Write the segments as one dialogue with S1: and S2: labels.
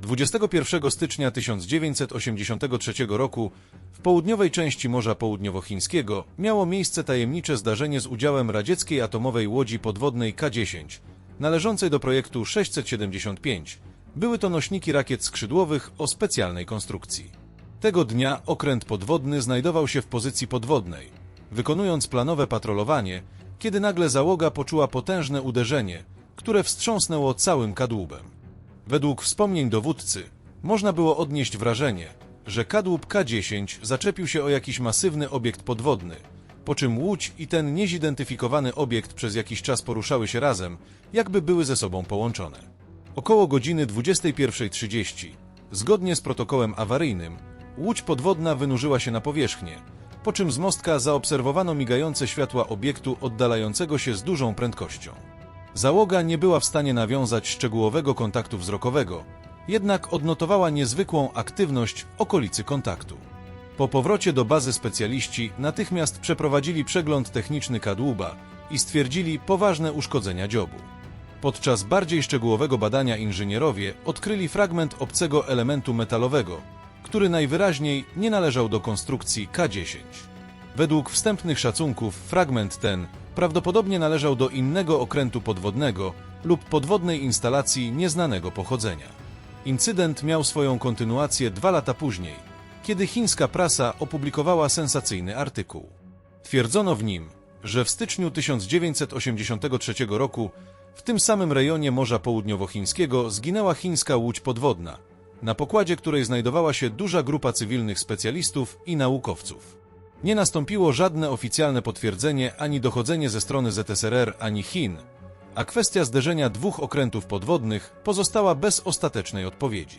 S1: 21 stycznia 1983 roku w południowej części Morza Południowochińskiego miało miejsce tajemnicze zdarzenie z udziałem radzieckiej atomowej łodzi podwodnej K-10, należącej do projektu 675. Były to nośniki rakiet skrzydłowych o specjalnej konstrukcji. Tego dnia okręt podwodny znajdował się w pozycji podwodnej, wykonując planowe patrolowanie, kiedy nagle załoga poczuła potężne uderzenie, które wstrząsnęło całym kadłubem. Według wspomnień dowódcy można było odnieść wrażenie, że kadłub K-10 zaczepił się o jakiś masywny obiekt podwodny, po czym łódź i ten niezidentyfikowany obiekt przez jakiś czas poruszały się razem, jakby były ze sobą połączone. Około godziny 21.30, zgodnie z protokołem awaryjnym, łódź podwodna wynurzyła się na powierzchnię, po czym z mostka zaobserwowano migające światła obiektu oddalającego się z dużą prędkością. Załoga nie była w stanie nawiązać szczegółowego kontaktu wzrokowego, jednak odnotowała niezwykłą aktywność w okolicy kontaktu. Po powrocie do bazy specjaliści natychmiast przeprowadzili przegląd techniczny kadłuba i stwierdzili poważne uszkodzenia dziobu. Podczas bardziej szczegółowego badania inżynierowie odkryli fragment obcego elementu metalowego, który najwyraźniej nie należał do konstrukcji K-10. Według wstępnych szacunków fragment ten prawdopodobnie należał do innego okrętu podwodnego lub podwodnej instalacji nieznanego pochodzenia. Incydent miał swoją kontynuację dwa lata później, kiedy chińska prasa opublikowała sensacyjny artykuł. Twierdzono w nim, że w styczniu 1983 roku w tym samym rejonie Morza Południowochińskiego zginęła chińska łódź podwodna, na pokładzie której znajdowała się duża grupa cywilnych specjalistów i naukowców. Nie nastąpiło żadne oficjalne potwierdzenie ani dochodzenie ze strony ZSRR ani Chin, a kwestia zderzenia dwóch okrętów podwodnych pozostała bez ostatecznej odpowiedzi.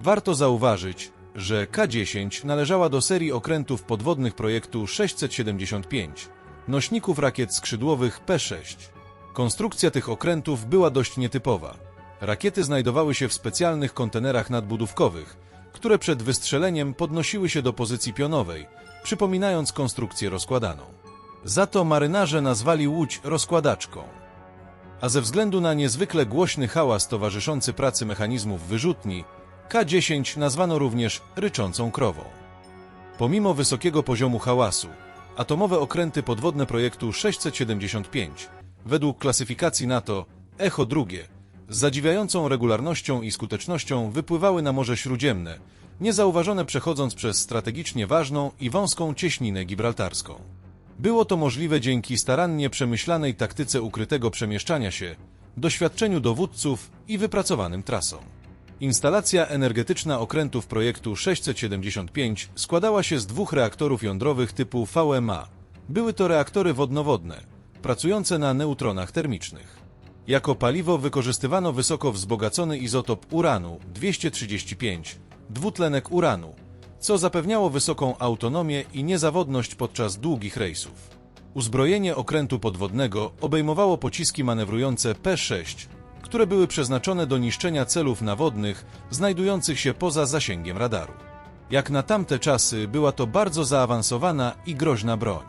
S1: Warto zauważyć, że K-10 należała do serii okrętów podwodnych projektu 675, nośników rakiet skrzydłowych P-6. Konstrukcja tych okrętów była dość nietypowa. Rakiety znajdowały się w specjalnych kontenerach nadbudówkowych, które przed wystrzeleniem podnosiły się do pozycji pionowej, przypominając konstrukcję rozkładaną. Za to marynarze nazwali łódź rozkładaczką. A ze względu na niezwykle głośny hałas towarzyszący pracy mechanizmów wyrzutni, K-10 nazwano również ryczącą krową. Pomimo wysokiego poziomu hałasu, atomowe okręty podwodne projektu 675, według klasyfikacji NATO Echo II, z zadziwiającą regularnością i skutecznością wypływały na Morze Śródziemne, niezauważone przechodząc przez strategicznie ważną i wąską cieśninę gibraltarską. Było to możliwe dzięki starannie przemyślanej taktyce ukrytego przemieszczania się, doświadczeniu dowódców i wypracowanym trasom. Instalacja energetyczna okrętów projektu 675 składała się z dwóch reaktorów jądrowych typu VMA. Były to reaktory wodnowodne, pracujące na neutronach termicznych. Jako paliwo wykorzystywano wysoko wzbogacony izotop uranu 235, dwutlenek uranu, co zapewniało wysoką autonomię i niezawodność podczas długich rejsów. Uzbrojenie okrętu podwodnego obejmowało pociski manewrujące P-6, które były przeznaczone do niszczenia celów nawodnych znajdujących się poza zasięgiem radaru. Jak na tamte czasy była to bardzo zaawansowana i groźna broń.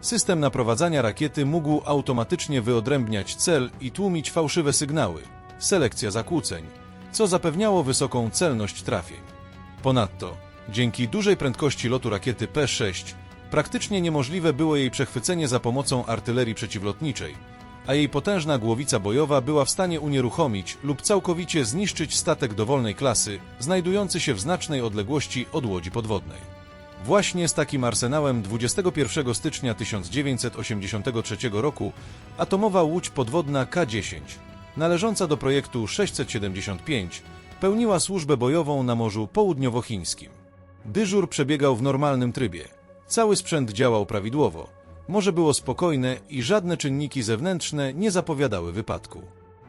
S1: System naprowadzania rakiety mógł automatycznie wyodrębniać cel i tłumić fałszywe sygnały, selekcja zakłóceń, co zapewniało wysoką celność trafień. Ponadto, dzięki dużej prędkości lotu rakiety P-6, praktycznie niemożliwe było jej przechwycenie za pomocą artylerii przeciwlotniczej, a jej potężna głowica bojowa była w stanie unieruchomić lub całkowicie zniszczyć statek dowolnej klasy, znajdujący się w znacznej odległości od łodzi podwodnej. Właśnie z takim arsenałem 21 stycznia 1983 roku atomowa łódź podwodna K-10, należąca do projektu 675, pełniła służbę bojową na Morzu Południowochińskim. Dyżur przebiegał w normalnym trybie. Cały sprzęt działał prawidłowo. Morze było spokojne i żadne czynniki zewnętrzne nie zapowiadały wypadku.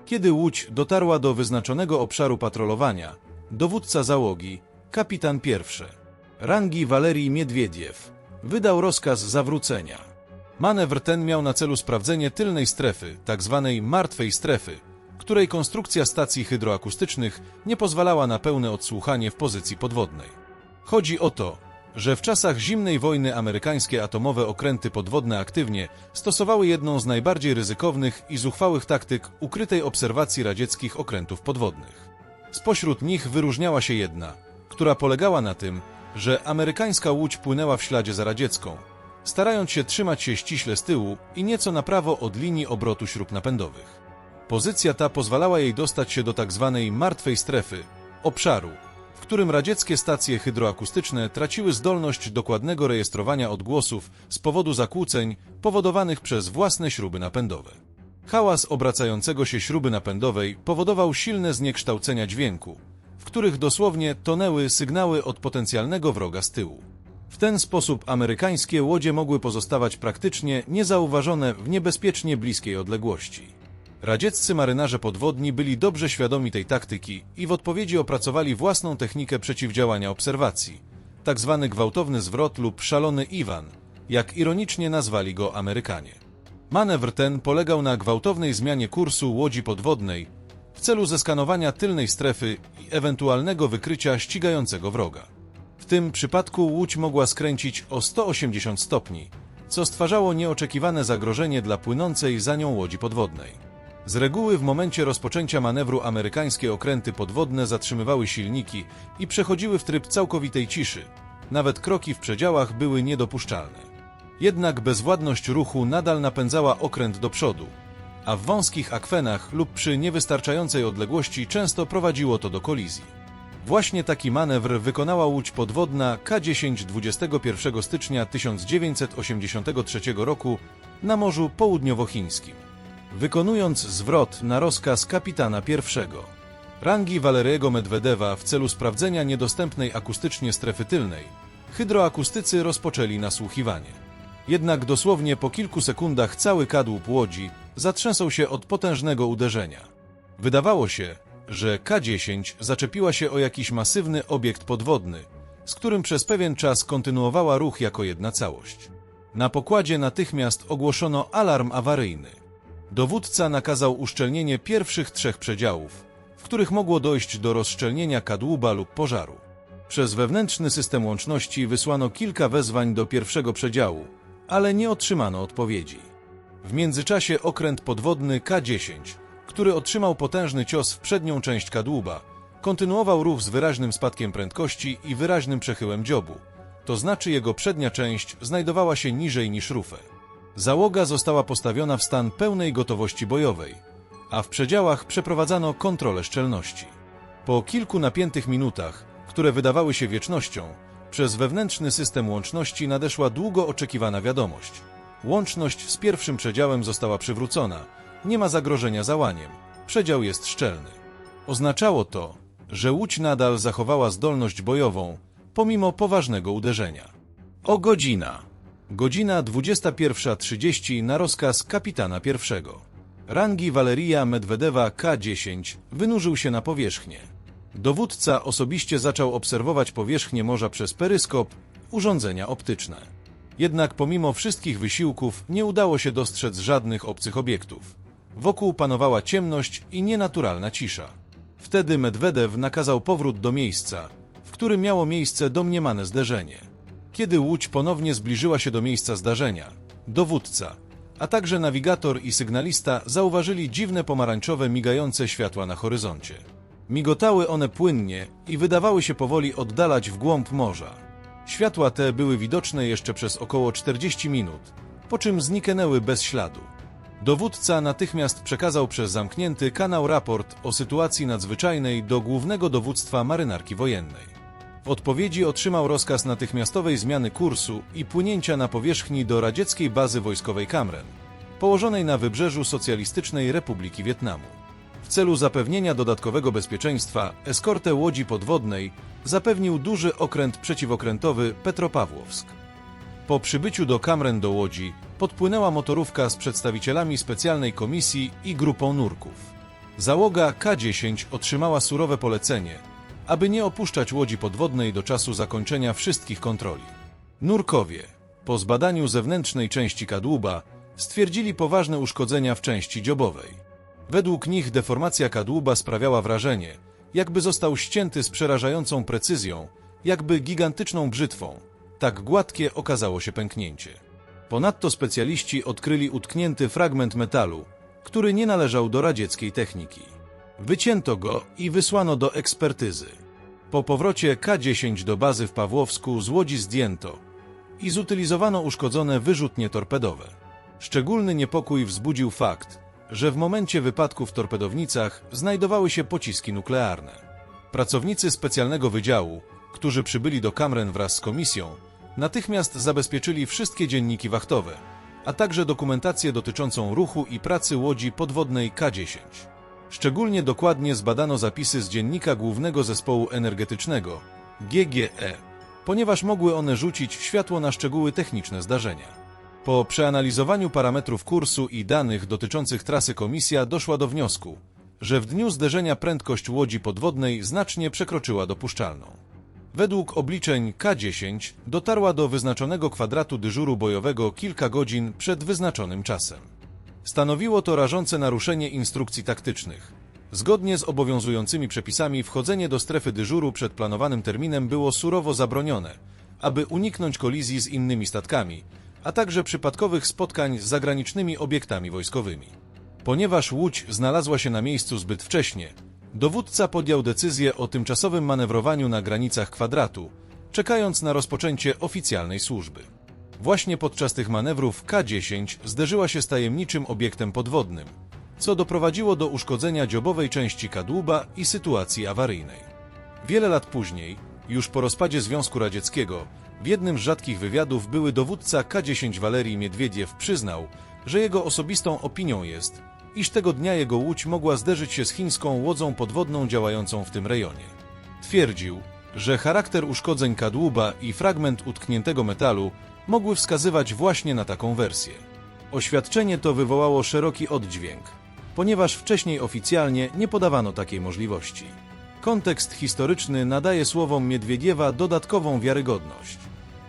S1: Kiedy łódź dotarła do wyznaczonego obszaru patrolowania, dowódca załogi, kapitan pierwszy, rangi Walerii Miedwiediew, wydał rozkaz zawrócenia. Manewr ten miał na celu sprawdzenie tylnej strefy, tzw. martwej strefy, której konstrukcja stacji hydroakustycznych nie pozwalała na pełne odsłuchanie w pozycji podwodnej. Chodzi o to, że w czasach zimnej wojny amerykańskie atomowe okręty podwodne aktywnie stosowały jedną z najbardziej ryzykownych i zuchwałych taktyk ukrytej obserwacji radzieckich okrętów podwodnych. Spośród nich wyróżniała się jedna, która polegała na tym, że amerykańska łódź płynęła w śladzie za radziecką, starając się trzymać się ściśle z tyłu i nieco na prawo od linii obrotu śrub napędowych. Pozycja ta pozwalała jej dostać się do tak zwanej martwej strefy, obszaru, w którym radzieckie stacje hydroakustyczne traciły zdolność dokładnego rejestrowania odgłosów z powodu zakłóceń powodowanych przez własne śruby napędowe. Hałas obracającego się śruby napędowej powodował silne zniekształcenia dźwięku, w których dosłownie tonęły sygnały od potencjalnego wroga z tyłu. W ten sposób amerykańskie łodzie mogły pozostawać praktycznie niezauważone w niebezpiecznie bliskiej odległości. Radzieccy marynarze podwodni byli dobrze świadomi tej taktyki i w odpowiedzi opracowali własną technikę przeciwdziałania obserwacji, tak zwany gwałtowny zwrot lub szalony Iwan, jak ironicznie nazwali go Amerykanie. Manewr ten polegał na gwałtownej zmianie kursu łodzi podwodnej w celu zeskanowania tylnej strefy i ewentualnego wykrycia ścigającego wroga. W tym przypadku łódź mogła skręcić o 180 stopni, co stwarzało nieoczekiwane zagrożenie dla płynącej za nią łodzi podwodnej. Z reguły w momencie rozpoczęcia manewru amerykańskie okręty podwodne zatrzymywały silniki i przechodziły w tryb całkowitej ciszy. Nawet kroki w przedziałach były niedopuszczalne. Jednak bezwładność ruchu nadal napędzała okręt do przodu, a w wąskich akwenach lub przy niewystarczającej odległości często prowadziło to do kolizji. Właśnie taki manewr wykonała łódź podwodna K-10 21 stycznia 1983 roku na Morzu Południowochińskim wykonując zwrot na rozkaz kapitana pierwszego. Rangi Waleriego Medwedewa w celu sprawdzenia niedostępnej akustycznie strefy tylnej, hydroakustycy rozpoczęli nasłuchiwanie. Jednak dosłownie po kilku sekundach cały kadłub łodzi zatrzęsał się od potężnego uderzenia. Wydawało się, że K-10 zaczepiła się o jakiś masywny obiekt podwodny, z którym przez pewien czas kontynuowała ruch jako jedna całość. Na pokładzie natychmiast ogłoszono alarm awaryjny. Dowódca nakazał uszczelnienie pierwszych trzech przedziałów, w których mogło dojść do rozszczelnienia kadłuba lub pożaru. Przez wewnętrzny system łączności wysłano kilka wezwań do pierwszego przedziału, ale nie otrzymano odpowiedzi. W międzyczasie okręt podwodny K-10, który otrzymał potężny cios w przednią część kadłuba, kontynuował ruch z wyraźnym spadkiem prędkości i wyraźnym przechyłem dziobu, to znaczy jego przednia część znajdowała się niżej niż rufę. Załoga została postawiona w stan pełnej gotowości bojowej, a w przedziałach przeprowadzano kontrolę szczelności. Po kilku napiętych minutach, które wydawały się wiecznością, przez wewnętrzny system łączności nadeszła długo oczekiwana wiadomość. Łączność z pierwszym przedziałem została przywrócona. Nie ma zagrożenia załaniem. Przedział jest szczelny. Oznaczało to, że łódź nadal zachowała zdolność bojową, pomimo poważnego uderzenia. O godzina. Godzina 21.30 na rozkaz kapitana pierwszego. Rangi Waleria Medwedewa K-10 wynurzył się na powierzchnię. Dowódca osobiście zaczął obserwować powierzchnię morza przez peryskop, urządzenia optyczne. Jednak pomimo wszystkich wysiłków nie udało się dostrzec żadnych obcych obiektów. Wokół panowała ciemność i nienaturalna cisza. Wtedy Medwedew nakazał powrót do miejsca, w którym miało miejsce domniemane zderzenie. Kiedy łódź ponownie zbliżyła się do miejsca zdarzenia, dowódca, a także nawigator i sygnalista zauważyli dziwne pomarańczowe migające światła na horyzoncie. Migotały one płynnie i wydawały się powoli oddalać w głąb morza. Światła te były widoczne jeszcze przez około 40 minut, po czym zniknęły bez śladu. Dowódca natychmiast przekazał przez zamknięty kanał raport o sytuacji nadzwyczajnej do głównego dowództwa marynarki wojennej. W odpowiedzi otrzymał rozkaz natychmiastowej zmiany kursu i płynięcia na powierzchni do radzieckiej bazy wojskowej Kamren, położonej na wybrzeżu Socjalistycznej Republiki Wietnamu. W celu zapewnienia dodatkowego bezpieczeństwa eskortę łodzi podwodnej zapewnił duży okręt przeciwokrętowy Petropawłowsk. Po przybyciu do Kamren do łodzi podpłynęła motorówka z przedstawicielami specjalnej komisji i grupą nurków. Załoga K-10 otrzymała surowe polecenie – aby nie opuszczać łodzi podwodnej do czasu zakończenia wszystkich kontroli. Nurkowie, po zbadaniu zewnętrznej części kadłuba, stwierdzili poważne uszkodzenia w części dziobowej. Według nich deformacja kadłuba sprawiała wrażenie, jakby został ścięty z przerażającą precyzją, jakby gigantyczną brzytwą. Tak gładkie okazało się pęknięcie. Ponadto specjaliści odkryli utknięty fragment metalu, który nie należał do radzieckiej techniki. Wycięto go i wysłano do ekspertyzy. Po powrocie K-10 do bazy w Pawłowsku z łodzi zdjęto i zutylizowano uszkodzone wyrzutnie torpedowe. Szczególny niepokój wzbudził fakt, że w momencie wypadku w torpedownicach znajdowały się pociski nuklearne. Pracownicy specjalnego wydziału, którzy przybyli do Kamren wraz z komisją, natychmiast zabezpieczyli wszystkie dzienniki wachtowe, a także dokumentację dotyczącą ruchu i pracy łodzi podwodnej K-10. Szczególnie dokładnie zbadano zapisy z dziennika Głównego Zespołu Energetycznego GGE, ponieważ mogły one rzucić światło na szczegóły techniczne zdarzenia. Po przeanalizowaniu parametrów kursu i danych dotyczących trasy komisja doszła do wniosku, że w dniu zderzenia prędkość łodzi podwodnej znacznie przekroczyła dopuszczalną. Według obliczeń K-10 dotarła do wyznaczonego kwadratu dyżuru bojowego kilka godzin przed wyznaczonym czasem. Stanowiło to rażące naruszenie instrukcji taktycznych. Zgodnie z obowiązującymi przepisami wchodzenie do strefy dyżuru przed planowanym terminem było surowo zabronione, aby uniknąć kolizji z innymi statkami, a także przypadkowych spotkań z zagranicznymi obiektami wojskowymi. Ponieważ łódź znalazła się na miejscu zbyt wcześnie, dowódca podjął decyzję o tymczasowym manewrowaniu na granicach kwadratu, czekając na rozpoczęcie oficjalnej służby. Właśnie podczas tych manewrów K-10 zderzyła się z tajemniczym obiektem podwodnym, co doprowadziło do uszkodzenia dziobowej części kadłuba i sytuacji awaryjnej. Wiele lat później, już po rozpadzie Związku Radzieckiego, w jednym z rzadkich wywiadów były dowódca K-10 Walerii Miedwiediew przyznał, że jego osobistą opinią jest, iż tego dnia jego łódź mogła zderzyć się z chińską łodzą podwodną działającą w tym rejonie. Twierdził, że charakter uszkodzeń kadłuba i fragment utkniętego metalu mogły wskazywać właśnie na taką wersję. Oświadczenie to wywołało szeroki oddźwięk, ponieważ wcześniej oficjalnie nie podawano takiej możliwości. Kontekst historyczny nadaje słowom Miedwiediewa dodatkową wiarygodność.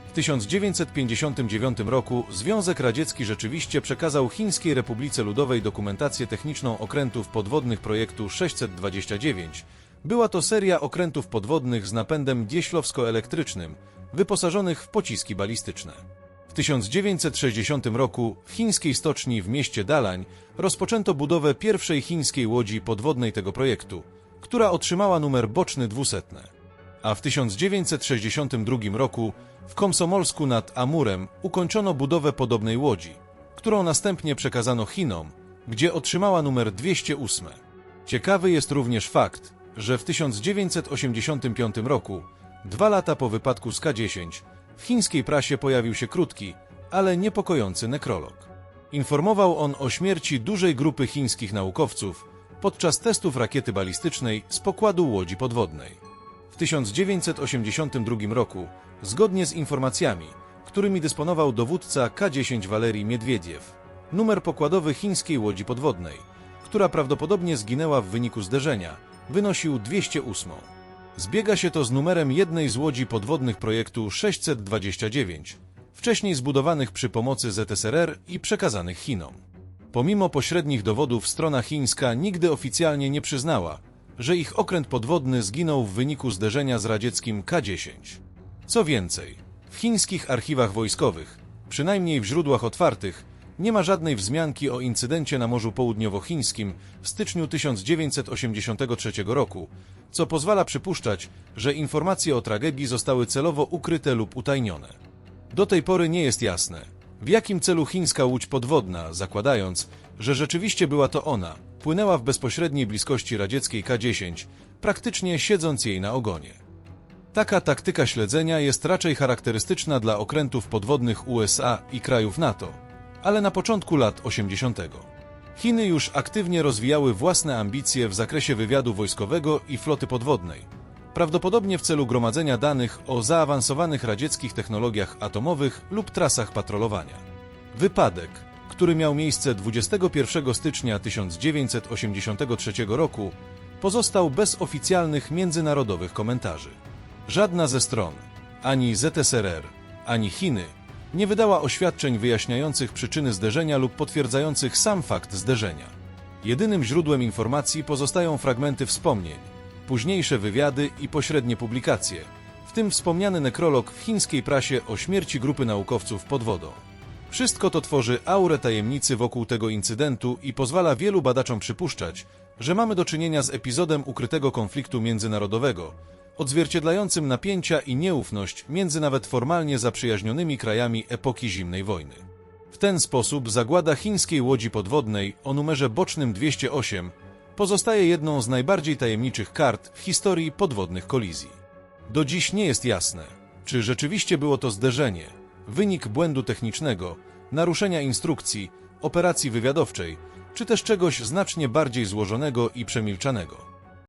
S1: W 1959 roku Związek Radziecki rzeczywiście przekazał Chińskiej Republice Ludowej dokumentację techniczną okrętów podwodnych projektu 629. Była to seria okrętów podwodnych z napędem dieslowsko-elektrycznym, wyposażonych w pociski balistyczne. W 1960 roku w chińskiej stoczni w mieście Dalań rozpoczęto budowę pierwszej chińskiej łodzi podwodnej tego projektu, która otrzymała numer boczny 200. A w 1962 roku w Komsomolsku nad Amurem ukończono budowę podobnej łodzi, którą następnie przekazano Chinom, gdzie otrzymała numer 208. Ciekawy jest również fakt, że w 1985 roku, dwa lata po wypadku z K-10, w chińskiej prasie pojawił się krótki, ale niepokojący nekrolog. Informował on o śmierci dużej grupy chińskich naukowców podczas testów rakiety balistycznej z pokładu łodzi podwodnej. W 1982 roku, zgodnie z informacjami, którymi dysponował dowódca K-10 Walerii Miedwiediew, numer pokładowy chińskiej łodzi podwodnej, która prawdopodobnie zginęła w wyniku zderzenia, wynosił 208. Zbiega się to z numerem jednej z łodzi podwodnych projektu 629, wcześniej zbudowanych przy pomocy ZSRR i przekazanych Chinom. Pomimo pośrednich dowodów strona chińska nigdy oficjalnie nie przyznała, że ich okręt podwodny zginął w wyniku zderzenia z radzieckim K-10. Co więcej, w chińskich archiwach wojskowych, przynajmniej w źródłach otwartych, nie ma żadnej wzmianki o incydencie na Morzu Południowochińskim w styczniu 1983 roku, co pozwala przypuszczać, że informacje o tragedii zostały celowo ukryte lub utajnione. Do tej pory nie jest jasne, w jakim celu chińska łódź podwodna, zakładając, że rzeczywiście była to ona, płynęła w bezpośredniej bliskości radzieckiej K-10, praktycznie siedząc jej na ogonie. Taka taktyka śledzenia jest raczej charakterystyczna dla okrętów podwodnych USA i krajów NATO, ale na początku lat 80. Chiny już aktywnie rozwijały własne ambicje w zakresie wywiadu wojskowego i floty podwodnej, prawdopodobnie w celu gromadzenia danych o zaawansowanych radzieckich technologiach atomowych lub trasach patrolowania. Wypadek, który miał miejsce 21 stycznia 1983 roku, pozostał bez oficjalnych międzynarodowych komentarzy. Żadna ze stron, ani ZSRR, ani Chiny, nie wydała oświadczeń wyjaśniających przyczyny zderzenia lub potwierdzających sam fakt zderzenia. Jedynym źródłem informacji pozostają fragmenty wspomnień, późniejsze wywiady i pośrednie publikacje, w tym wspomniany nekrolog w chińskiej prasie o śmierci grupy naukowców pod wodą. Wszystko to tworzy aurę tajemnicy wokół tego incydentu i pozwala wielu badaczom przypuszczać, że mamy do czynienia z epizodem ukrytego konfliktu międzynarodowego, odzwierciedlającym napięcia i nieufność między nawet formalnie zaprzyjaźnionymi krajami epoki zimnej wojny. W ten sposób zagłada chińskiej łodzi podwodnej o numerze bocznym 208 pozostaje jedną z najbardziej tajemniczych kart w historii podwodnych kolizji. Do dziś nie jest jasne, czy rzeczywiście było to zderzenie, wynik błędu technicznego, naruszenia instrukcji, operacji wywiadowczej, czy też czegoś znacznie bardziej złożonego i przemilczanego.